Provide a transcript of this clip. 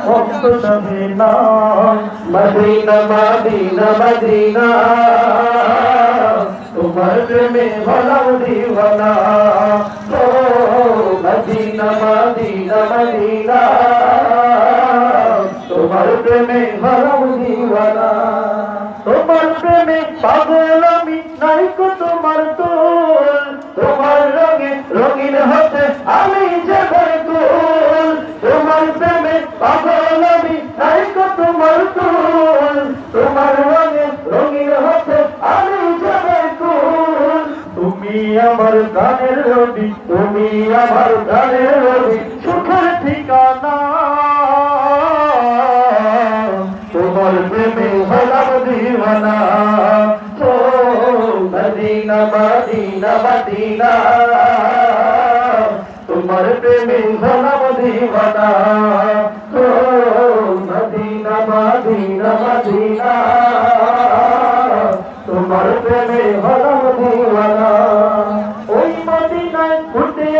ভক্ত Sabina Medina Medina Medina তোমার প্রেমে ভলাও দিওয়ানা ও মদিনা মদিনা মদিনা তোমার পাগল আমি নাইকো তোমার তোল তোমার রঙে রঙিন হতে আমি যে তুল তোমার প্রেমে পাগল আমি নাইকো তোমার তুল তোমার রঙে রঙিন হতে আমি যে তুল তুমি আমার গানের রবি, তুমি আমার গানের রবি, সুখের ঠিকানা। তোমার প্রেমে হলাম দিওয়ানা। ও মদিনা মদিনা মদিনা। তোমার প্রেমে হলাম দিওয়ানা। মদিনা মদিনা তোমার প্রেমে হলাম দিওয়ানা। ওই মদিনায় ফুটে